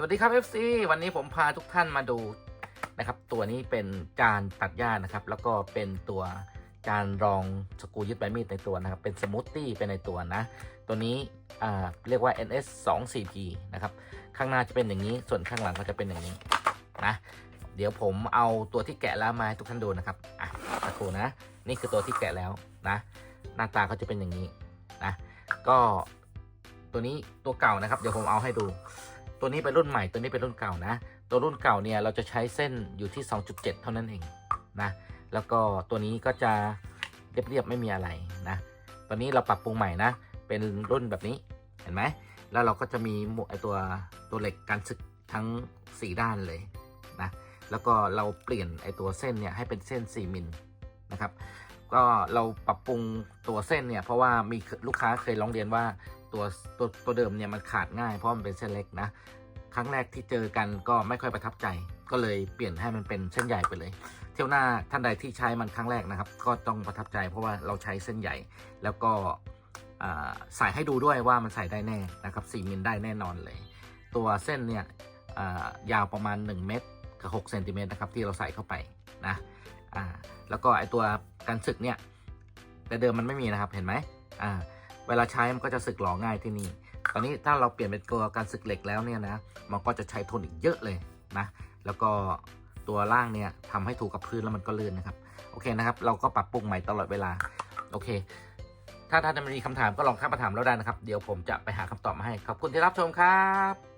สวัสดีครับ FC วันนี้ผมพาทุกท่านมาดูนะครับ ตัวนี้เป็นจานตัดหญ้านะครับ แล้วก็เป็นตัวจานรองสกูยึดใบมีดในตัวนะครับ เป็นสมูทตี้เป็นในตัวนะ ตัวนี้เรียกว่า NS 2 4 P นะครับ ข้างหน้าจะเป็นอย่างนี้ ส่วนข้างหลังก็จะเป็นอย่างนี้นะ เดี๋ยวผมเอาตัวที่แกะแล้วมาให้ทุกท่านดูนะครับ อะสักครู่นะ นี่คือตัวที่แกะแล้วนะ หน้าตาก็จะเป็นอย่างนี้นะ ก็ตัวนี้ตัวเก่านะครับ เดี๋ยวผมเอาให้ดู ตัวนี้เป็นรุ่นใหม่ตัวนี้เป็นรุ่นเก่านะ ตัวรุ่นเก่าเนี่ยเราจะใช้เส้นอยู่ที่ 2.7 เท่านั้นเองนะแล้วก็ตัวนี้ก็จะเรียบๆไม่มีอะไรนะตัวนี้เราปรับปรุงใหม่นะ เป็นรุ่นแบบนี้เห็นไหมแล้วเราก็จะมีหมวกไอตัวตัวเหล็กกันสึกทั้ง 4 ด้านเลยนะแล้วก็เราเปลี่ยนไอตัวเส้นเนี่ยให้เป็นเส้น 4 มิลนะครับก็เราปรับปรุงตัวเส้นเนี่ยเพราะว่ามีลูกค้าเคยร้องเรียนว่า ตัวตัวตัวเดิมเนี่ยมันขาดง่ายเพราะมันเป็นเส้นเล็กนะ ครั้งแรกที่เจอกันก็ไม่ค่อยประทับใจ ก็เลยเปลี่ยนให้มันเป็นเส้นใหญ่ไปเลย เที่ยวหน้าท่านใดที่ใช้มันครั้งแรกนะครับ ก็ต้องประทับใจเพราะว่าเราใช้เส้นใหญ่ แล้วก็ใส่ให้ดูด้วยว่ามันใส่ได้แน่นะครับ4มิลได้แน่นอนเลย ตัวเส้นเนี่ยยาวประมาณ 1 เมตรกับ6เซนติเมตรนะครับที่เราใส่เข้าไปนะแล้วก็ไอตัวกันสึกเนี่ยแต่เดิมมันไม่มีนะครับเห็นไหมอ่า เวลาใช้มันก็จะสึกหลอง่ายที่นี่ ตอนนี้ถ้าเราเปลี่ยนเป็นตัวการสึกเหล็กแล้วเนี่ยนะ มันก็จะใช้ทนอีกเยอะเลยนะ แล้วก็ตัวล่างเนี่ยทำให้ถูกกับพื้นแล้วมันก็ลื่นนะครับ โอเคนะครับ เราก็ปรับปรุงใหม่ตลอดเวลา โอเค ถ้าท่านมีคำถามก็ลองเข้ามาถามเราได้นะครับ เดี๋ยวผมจะไปหาคำตอบมาให้ ขอบคุณที่รับชมครับ